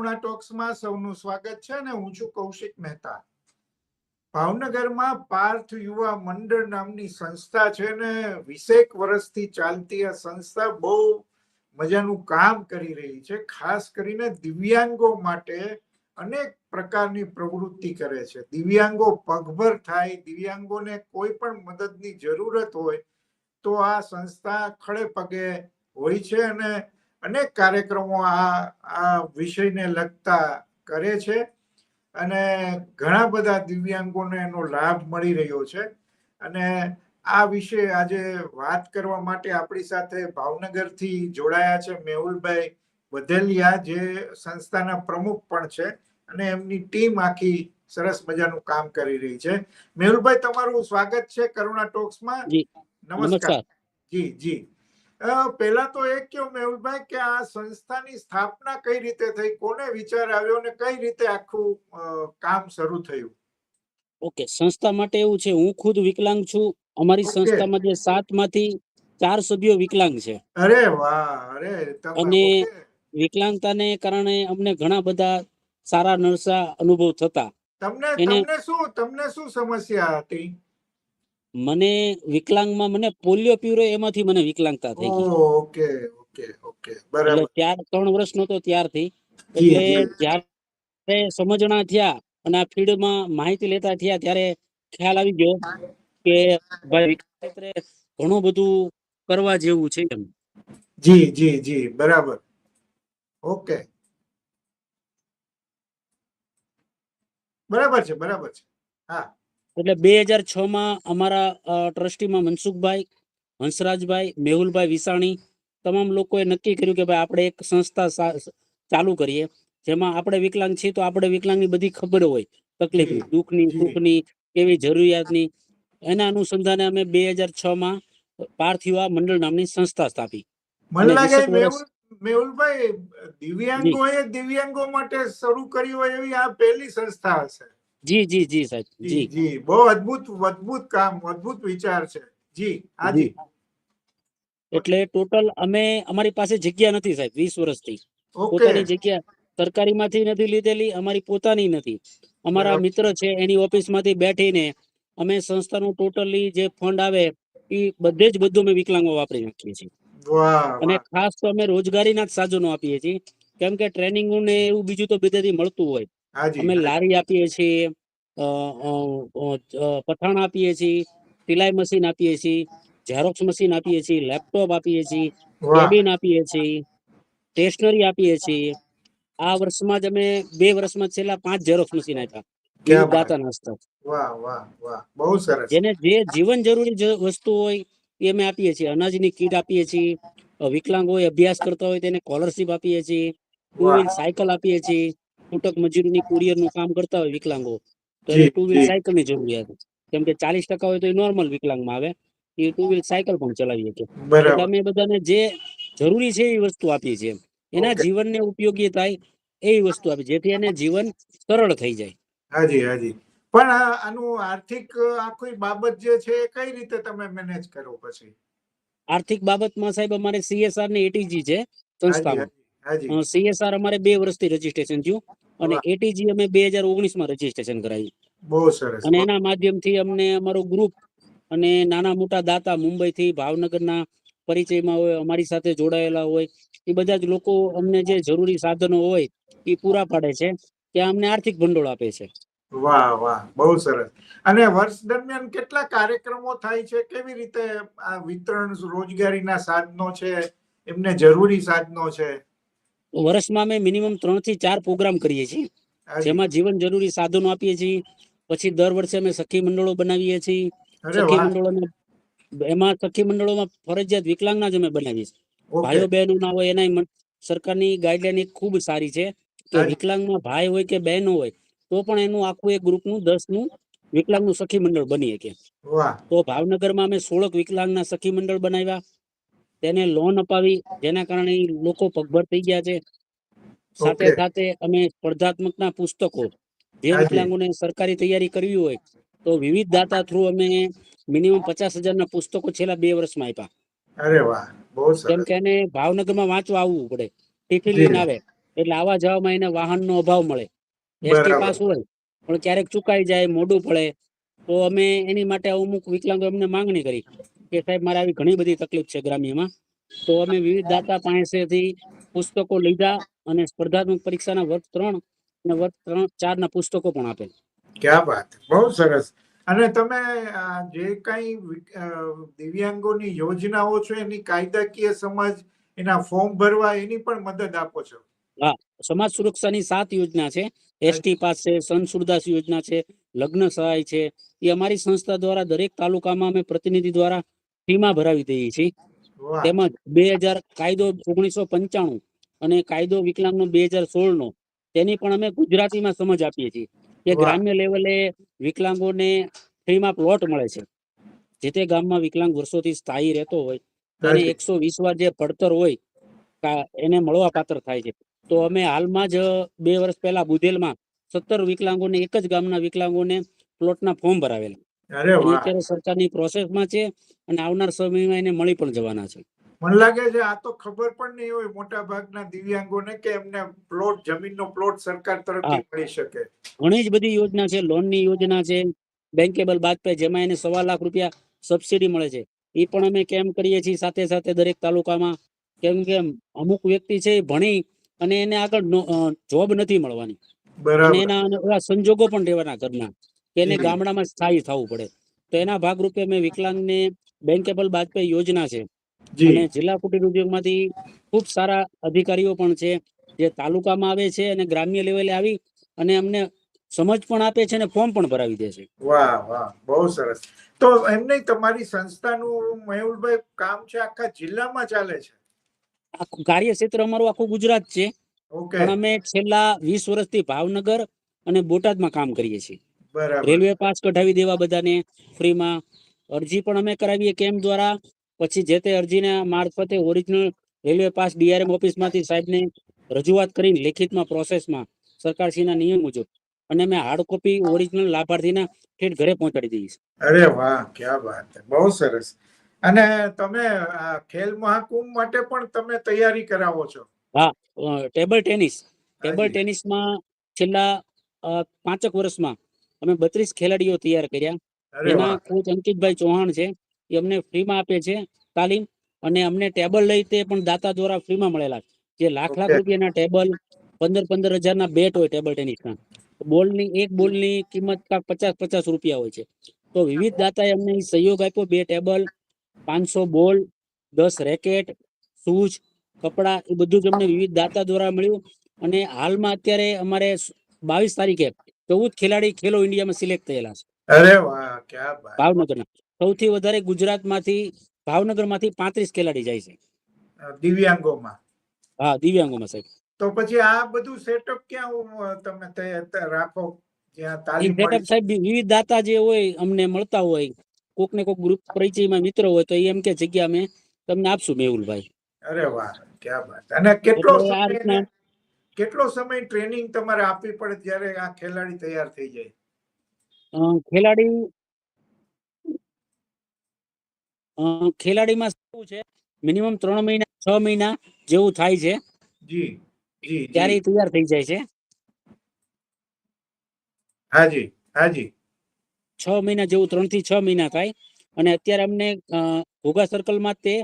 કરુણા ટોક્સમાં સૌનું સ્વાગત છે અને હું છું કૌશિક મહેતા. ભાવનગરમાં પાર્થ યુવા મંડળ નામની સંસ્થા છે ને વીસેક વર્ષથી ચાલતી આ સંસ્થા બહુ મજાનું કામ કરી રહી છે, ખાસ કરીને દિવ્યાંગો માટે અનેક પ્રકારની પ્રવૃત્તિ કરે છે. દિવ્યાંગો પગભર થાય, દિવ્યાંગોને કોઈ પણ મદદની જરૂરત હોય તો આ સંસ્થા ખડે પગે હોય છે અને અનેક કાર્યક્રમો આ આ વિષયને લગતા કરે છે અને ઘણા બધા દિવ્યાંગોને એનો લાભ મળી રહ્યો છે. અને આ વિશે આજે વાત કરવા માટે આપણી સાથે ભાવનગરથી જોડાયા છે મેહુલભાઈ વધેલિયા જે સંસ્થાના પ્રમુખ પણ છે અને એમની ટીમ આખી સરસ મજાનું કામ કરી રહી છે. મેહુલભાઈ તમારું સ્વાગત છે કરુણા ટોક્સમાં. નમસ્કાર. જી જી. પહેલા તો એક કયો મેહુલભાઈ કે આ સંસ્થાની સ્થાપના કઈ રીતે થઈ કોને વિચાર આવ્યો અને કઈ રીતે આખું કામ શરૂ થયું? ઓકે સંસ્થા માટે એવું છે હું ખુદ વિકલાંગ છું અમારી સંસ્થામાં જે સાતમાંથી ચાર સભ્યો વિકલાંગ છે. અરે વાહ અરે અને-. વિકલાંગતાને કારણે અમને ઘણા બધા સારા નરસા અનુભવ થતા. તમને તમને શું તમને શું સમસ્યા હતી? મને વિકલાંગમાં મને પોલિયો પીવરો એમાંથી મને વિકલાંગતા થઈ ગઈ ઓકે ઓકે ઓકે બરાબર. ત્યાર ત્રણ વર્ષ નતો ત્યારથી. એટલે જ્યારે સમજણા થયા અને આ ફિલ્ડમાં માહિતી લેતા થયા ત્યારે ખ્યાલ આવી ગયો કે ભાઈ ક્ષેત્રે ઘણું બધું કરવા જેવું છે એમ. જી જી જી બરાબર. ઓકે. બરાબર છે બરાબર છે. હા. એટલે બે હજાર છ માં અમારા ટ્રસ્ટીમાં મનસુખભાઈ હંસરાજભાઈ મેહુલભાઈ વિસાણી તમામ લોકોએ નક્કી કર્યું કે ભાઈ આપણે એક સંસ્થા ચાલુ કરીએ. જેમાં આપણે વિકલાંગ છીએ તો આપણે વિકલાંગની બધી ખબર હોય. તકલીફની દુઃખની સુખની કેવી જરૂરિયાતની. એના અનુસંધાને અમે બે હજાર છ માં પાર્થિવા મંડળ નામની સંસ્થા સ્થાપી. મેહુલભાઈ દિવ્યાંગોએ દિવ્યાંગો માટે શરૂ કરી હોય એવી આ પહેલી સંસ્થા હશે. જી જી જી સાહેબ જી જી. બહુ અદ્ભુત અદ્ભુત કામ અદ્ભુત વિચાર છે. જી હાજી. એટલે ટોટલ અમે અમારી પાસે જગ્યા નથી સાહેબ વીસ વર્ષથી. પોતાની જગ્યા સરકારીમાંથી નથી લીધેલી અમારી પોતાની નથી. અમારા મિત્ર છે એની ઓફિસમાંથી બેઠીને અમે સંસ્થાનું ટોટલી જે ફંડ આવે એ બધે જ બધું અમે વિકલાંગો વાપરી નાખીએ છીએ. અને ખાસ તો અમે રોજગારીના જ સાધનો આપીએ છીએ. કેમ કે ટ્રેનિંગ ને એવું બીજું તો બધેથી મળતું હોય. અમે લારી આપીએ છીએ પઠાણ આપીએ છીએ સિલાઈ મશીન આપીએ છીએ ઝેરોક્સ મશીન આપીએ છીએ લેપટોપ આપીએ છીએ કેબિન આપીએ છીએ સ્ટેશનરી આપીએ છીએ. આ વર્ષમાં જ અમે બે વર્ષમાં છેલ્લા પાંચ ઝેરોક્સ મશીન આપ્યા. વિવિધ વાહ વાહ વાહ. બહુ સરસ. જેને જે જીવન જરૂરી વસ્તુ હોય એ અમે આપીએ છીએ. અનાજની કીટ આપીએ છીએ વિકલાંગ હોય અભ્યાસ કરતા હોય તેને સ્કોલરશીપ આપીએ છીએ ટુ વ્હીલ સાયકલ આપીએ છીએ છૂટક મજૂરીની કુરિયરનું કામ કરતા હોય વિકલાંગો તો એ ટુ વ્હીલ સાયકલની જરૂરિયાત કેમ કે ચાલીસ ટકા હોય તો એ નોર્મલ વિકલાંગમાં આવે. એ ટુ વ્હીલ સાયકલ પણ ચલાવી શકે. એટલે અમે બધાને જે જરૂરી છે એ વસ્તુ આપીએ છીએ. એના જીવનને ઉપયોગી થાય એવી વસ્તુ આપી જેથી એને જીવન સરળ થઈ જાય. હાજી હાજી. પણ આનું આર્થિક આખી બાબત જે છે એ કઈ રીતે તમે મેનેજ કરો પછી? આર્થિક બાબતમાં સાહેબ અમારે સીએસઆર ને એટીજી છે સંસ્થામાં. સીએસઆર અમારે બે વર્ષથી રજીસ્ટ્રેશન થયું અને એટીજી અમે બે હજાર ઓગણીસમાં રજીસ્ટ્રેશન કરાવી બહુ સરસ. અને એના માધ્યમથી અમને અમારું ગ્રુપ અને નાના મોટા દાતા મુંબઈથી ભાવનગરના પરિચયમાં હોય અમારી સાથે જોડાયેલા હોય એ બધા જ લોકો અમને જે જરૂરી સાધનો હોય એ પૂરા પાડે છે ત્યાં અમને આર્થિક ભંડોળ આપે છે. વાહ વાહ બહુ સરસ. અને વર્ષ દરમિયાન કેટલા કાર્યક્રમો થાય છે? કેવી રીતે આ વિતરણ રોજગારીના સાધનો છે? એમને જરૂરી સાધનો છે? વર્ષમાં અમે મિનિમમ ત્રણથી ચાર પ્રોગ્રામ કરીએ છીએ. જેમાં જીવન જરૂરી સાધનો આપીએ છીએ. પછી દર વર્ષે અમે સખી મંડળો બનાવીએ છીએ. સખી મંડળો એમાં સખી મંડળોમાં ફરજિયાત વિકલાંગના જ અમે બનાવીએ છીએ. ભાઈઓ બહેનો ના હોય એના સરકારની ગાઈડલાઈન એક ખૂબ સારી છે કે વિકલાંગમાં ભાઈ હોય કે બહેનો હોય તો પણ એનું આખું એક ગ્રુપનું દસનું વિકલાંગનું સખી મંડળ બની શકે તો ભાવનગરમાં અમે સોળક વિકલાંગના સખી મંડળ બનાવ્યા. તેને લોન અપાવી જેના કારણે લોકો પગભર થઈ ગયા છે. સાથે સાથે અમે સ્પર્ધાત્મકના પુસ્તકો જે વિકલાંગોને સરકારી તૈયારી કરવી હોય તો વિવિધ દાતા થ્રુ અમે મિનિમમ પચાસ હજારના પુસ્તકો છેલ્લા બે વર્ષમાં આપ્યા. અરે વાહ બહુ કેમ કે એને ભાવનગરમાં વાંચવા આવવું પડે ટિફિન લઈને આવે એટલે આવા જવામાં એને વાહનનો અભાવ મળે. એસટી પાસ હોય પણ ક્યારેક ચુકાઈ જાય મોડું પડે તો અમે એની માટે અમુક વિકલાંગો એમને માંગણી કરી. કે સાહેબ મારે આવી ઘણી બધી તકલીફ છે ગ્રામ્યમાં. તો અમે વિવિધ દાતા પાસેથી પુસ્તકો લીધા અને સ્પર્ધાત્મક પરીક્ષાના વર્ગ ત્રણ અને વર્ગ ત્રણ ચાર ના પુસ્તકો પણ આપેલ. ક્યાં વાત. બહુ સરસ. અને તમે જે કઈ દિવ્યાંગોની યોજનાઓ છે એની કાયદાકીય સમાજ એના ફોર્મ ભરવા એની પણ મદદ આપો છો. હા સમાજ સુરક્ષાની સાત યોજના છે. એસટી પાસ છે સન સુરદાસ યોજના છે લગ્ન સહાય છે. એ અમારી સંસ્થા દ્વારા દરેક તાલુકામાં અમે પ્રતિનિધિ દ્વારા ફીમાં ભરાવી દઈએ છીએ. તેમજ બે હજાર કાયદો ઓગણીસો પંચાણું અને કાયદો વિકલાંગનો બે હજાર સોળ નો તેની પણ અમે ગુજરાતીમાં સમજ આપીએ છીએ કે. ગ્રામ્ય લેવલે વિકલાંગોને ફ્રીમાં પ્લોટ મળે છે. જે તે ગામમાં વિકલાંગ વર્ષોથી સ્થાયી રહેતો હોય અને એકસો વીસ વાર જે પડતર હોય એને મળવા પાત્ર થાય છે. તો અમે હાલમાં જ બે વર્ષ પહેલા બુધેલમાં સત્તર વિકલાંગોને એક જ ગામના વિકલાંગોને પ્લોટના ફોર્મ ભરાવેલા. અત્યારે સરકારની પ્રોસેસમાં છે અને આવનાર સમયમાં એને મળી પણ જવાના છે. મને લાગે છે આ તો ખબર પણ નહીં હોય મોટા ભાગના દિવ્યાંગોને કે એમને પ્લોટ જમીનનો પ્લોટ સરકાર તરફથી મળી શકે. ઘણી જ બધી યોજના છે લોનની યોજના છે બેન્કેબલ બાદપે જેમાં એને સવા લાખ રૂપિયા સબસિડી મળે છે. એ પણ અમે કેમ કરીએ છીએ? સાથે સાથે દરેક તાલુકામાં કેમ કે અમુક વ્યક્તિ છે એ ભણી અને એને આગળ જોબ નથી મળવાની. અને એના સંજોગો પણ રહેવાના ઘરના. એને ગામડામાં સ્થાયી થવું પડે. તો એના ભાગરૂપે મેં વિકલાંગને બેન્કેબલ બાજપેયી યોજના છે. અને જિલ્લા કુટીર ઉદ્યોગમાંથી ખૂબ સારા અધિકારીઓ પણ છે જે તાલુકામાં આવે છે અને ગ્રામ્ય લેવલે આવી અને અમને સમજ પણ આપે છે અને ફોર્મ પણ ભરાવી દે છે. વાહ વાહ બહુ સરસ. તો એમ નહીં તમારી સંસ્થાનું મયુરભાઈ કામ છે આખા જિલ્લામાં ચાલે છે? કાર્યક્ષેત્ર અમારું આખું ગુજરાત છે. પણ અમે છેલ્લા વીસ વર્ષથી ભાવનગર અને બોટાદમાં કામ કરીએ છીએ. રેલવે પાસ કઢાવી દેવા બધાને ફ્રીમાં. અરજી પણ અમે કરાવીએ કેમ્પ દ્વારા? પછી જે તે અરજીના મારફતે ઓરિજિનલ રેલવે પાસ ડીઆરએમ ઓફિસમાંથી સાહેબને રજૂઆત કરીને લેખિતમાં પ્રોસેસમાં સરકારશ્રીના નિયમ મુજબ અને અમે હાર્ડ કોપી ઓરિજિનલ લાભાર્થીના ઠેઠ ઘરે પહોંચાડી દઈએ અરે વાહ ક્યાં વાત બહુ સરસ. અને તમે ખેલ મહાકુંભ માટે પણ તમે તૈયારી કરાવો છો? હા ટેબલ ટેનિસ. ટેબલ. ટેનિસમાં છેલ્લા પાંચેક વર્ષમાં અમે બત્રીસ ખેલાડીઓ તૈયાર કર્યા. એના કોચ અંકિતભાઈ ચૌહાણ છે એ અમને ફ્રીમાં આપે છે તાલીમ અને અમને ટેબલ લઈ તે પણ દાતા દ્વારા ફ્રીમાં મળેલા જે લાખ લાખ રૂપિયાના ટેબલ પંદર પંદર હજારના બેટ હોય ટેબલ ટેનિસના બોલની એક બોલની કિંમત કાંક પચાસ પચાસ રૂપિયા હોય છે. તો વિવિધ દાતાએ અમને સહયોગ આપ્યો બે ટેબલ પાંચસો બોલ દસ રેકેટ શૂઝ કપડા એ બધું જ અમને વિવિધ દાતા દ્વારા મળ્યું. અને હાલમાં અત્યારે અમારે બાવીસ તારીખે ચૌદ ખેલાડી ખેલો ઇન્ડિયામાં સિલેક્ટ થયેલા છે. અરે વાહ ક્યાં વાત ભાવનગરના. સૌથી વધારે ગુજરાતમાંથી ભાવનગરમાંથી પાંત્રીસ ખેલાડી જાય છે. દિવ્યાંગોમાં. હા દિવ્યાંગોમાં સાહેબ. તો પછી આ બધું સેટઅપ ક્યાં તમે રાખો? જ્યાં તાલીમ સેટઅપ સાહેબ વિવિધ દાતા જે હોય અમને મળતા હોય કોક ને કોક ગ્રુપ પરિચયમાં મિત્ર હોય તો એમ કે જગ્યા અમે તમને આપશું મેહુલભાઈ. અરે વાહ ક્યાં વાત અને કેટલો કેટલો સમય ટ્રેનિંગ તમારે આપવી પડે ત્યારે આ ખેલાડી તૈયાર થઈ જાય? ખેલાડી ખેલાડીમાં શું છે? મિનિમમ ત્રણ મહિના છ મહિના જેવું થાય છે. જી જી ત્યારે તૈયાર થઈ જાય છે. હાજી હાજી. છ મહિના જેવું ત્રણથી છ મહિના થાય. અને અત્યારે અમને ઘોઘા સર્કલમાં તે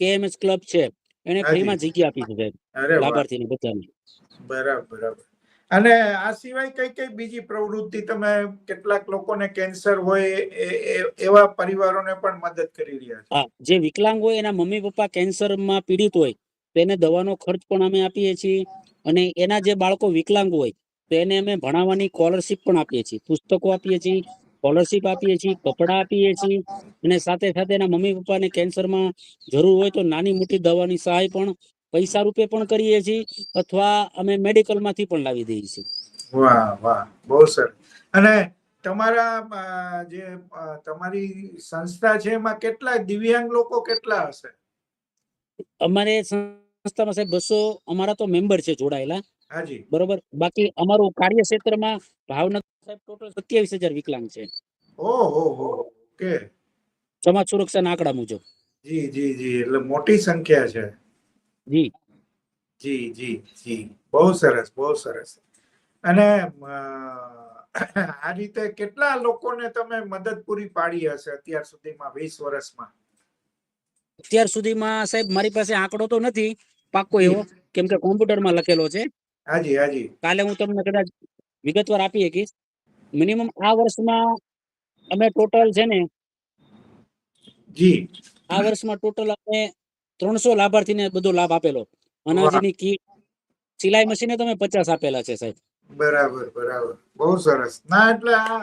કેએમએસ ક્લબ છે. એને ફ્રીમાં જગ્યા આપી છે સાહેબ, લાભાર્થીને બધાને. બરાબર બરાબર. અને આ સિવાય કઈ કઈ બીજી પ્રવૃત્તિ તમે કેટલાક લોકોને કેન્સર હોય એવા પરિવારોને પણ મદદ કરી રહ્યા છો? હા જે વિકલાંગ હોય એના મમ્મી પપ્પા કેન્સરમાં પીડિત હોય તો એને દવાનો ખર્ચ પણ અમે આપીએ છીએ. અને એના જે બાળકો વિકલાંગ હોય તો એને અમે ભણાવવાની સ્કોલરશિપ પણ આપીએ છીએ. પુસ્તકો આપીએ છીએ. સ્કોલરશીપ આપીએ છીએ કપડાં આપીએ છીએ અને સાથે સાથે એના મમ્મી પપ્પાને કેન્સરમાં જરૂર હોય તો નાની મોટી દવાની સહાય પણ પૈસા રૂપે પણ કરીએ છીએ અથવા અમે મેડિકલમાંથી પણ લાવી દઈએ છીએ. વાહ વાહ બહુ સર અને તમારા જે તમારી સંસ્થા છે એમાં કેટલા દિવ્યાંગ લોકો કેટલા હશે? અમારે સંસ્થામાં સાહેબ બસો અમારા તો મેમ્બર છે જોડાયેલા. હાજી. બરોબર? બાકી અમારું કાર્યક્ષેત્રમાં ભાવનગર સાહેબ ટોટલ સત્યાવીસ હજાર વિકલાંગ છે. ઓકે. સમાજ સુરક્ષાના આંકડા મુજબ. જી જી જી એટલે મોટી સંખ્યા છે. જી. જી જી જી. બહુ સરસ બહુ સરસ. અને આ રીતે કેટલા લોકોને તમે મદદ પૂરી પાડી હશે અત્યાર સુધીમાં વીસ વર્ષમાં? અત્યાર સુધીમાં સાહેબ મારી પાસે આંકડો તો નથી પાક્કો એવો કેમ કે કોમ્પ્યુટરમાં લખેલો છે. હાજી હાજી. કાલે હું તમને કદાચ વિગતવાર આપી શકીશ. મિનિમમ આ વર્ષમાં અમે ટોટલ છે ને જી. આ વર્ષમાં ટોટલ અમે ત્રણસો લાભાર્થીને બધો લાભ આપેલો. અનાજની કીટ સિલાઈ મશીને તમે પચાસ આપેલા છે સાહેબ. બરાબર બરાબર. બહુ સરસ. ના એટલે આ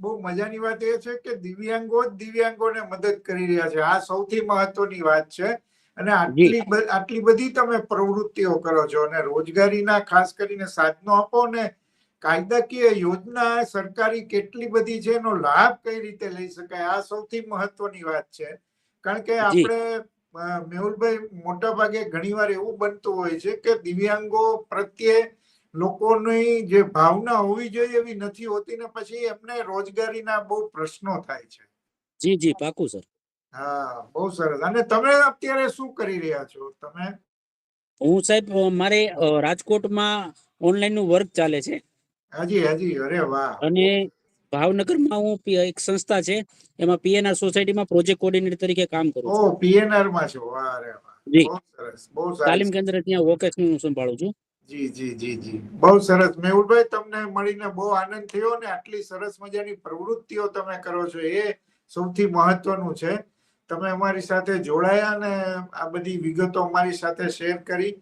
બહુ મજાની વાત એ છે કે દિવ્યાંગો જ દિવ્યાંગોને મદદ કરી રહ્યા છે. આ સૌથી મહત્વની વાત છે. અને આટલી આટલી બધી તમે પ્રવૃત્તિઓ કરો છો અને રોજગારીના ખાસ કરીને સાધનો આપો ને કાયદાકીય યોજના સરકારી કેટલી બધી છે એનો લાભ કઈ રીતે લઈ શકાય? આ સૌથી મહત્વની વાત છે. કારણ કે આપણે મેહુલભાઈ મોટા ભાગે ઘણીવાર એવું બનતું હોય છે કે દિવ્યાંગો પ્રત્યે લોકોની જે ભાવના હોવી જોઈએ એવી નથી હોતી ને પછી એમને રોજગારીના બહુ પ્રશ્નો થાય છે. જી જી પાકું સર. હા બહુ સરસ. અને તમે અત્યારે શું કરી રહ્યા છો? તમે? હું સાહેબ મારે રાજકોટમાં ઓનલાઈનનું વર્ક ચાલે છે. હાજી હાજી અરે વાહ. અને ભાવનગરમાં હું એક સંસ્થા છે એમાં પીએનઆર સોસાયટીમાં પ્રોજેક્ટ કોર્ડિનેટર તરીકે કામ કરું છું. ઓ પીએનઆરમાં છો? વાહ અરે વાહ. જી. બહુ સરસ બહુ તાલીમ કેન્દ્ર ત્યાં વોકેશનલ હું સંભાળું છું. જી જી જી જી. બહુ સરસ. મેહુલભાઈ તમને મળીને બહુ આનંદ થયો ને આટલી સરસ મજાની પ્રવૃત્તિઓ તમે કરો છો એ સૌથી મહત્વનું છે. તમે અમારી સાથે જોડાયા ને આ બધી વિગતો અમારી સાથે શેર કરી.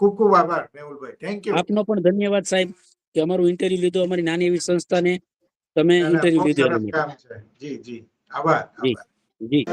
ખૂબ ખૂબ આભાર મેહુલભાઈ. થેન્ક યુ આપનો પણ ધન્યવાદ સાહેબ. કે અમારું ઇન્ટરવ્યુ લીધું અમારી નાની એવી સંસ્થાને તમે ઇન્ટરવ્યુ લીધો જી જી. આભાર જી. જી.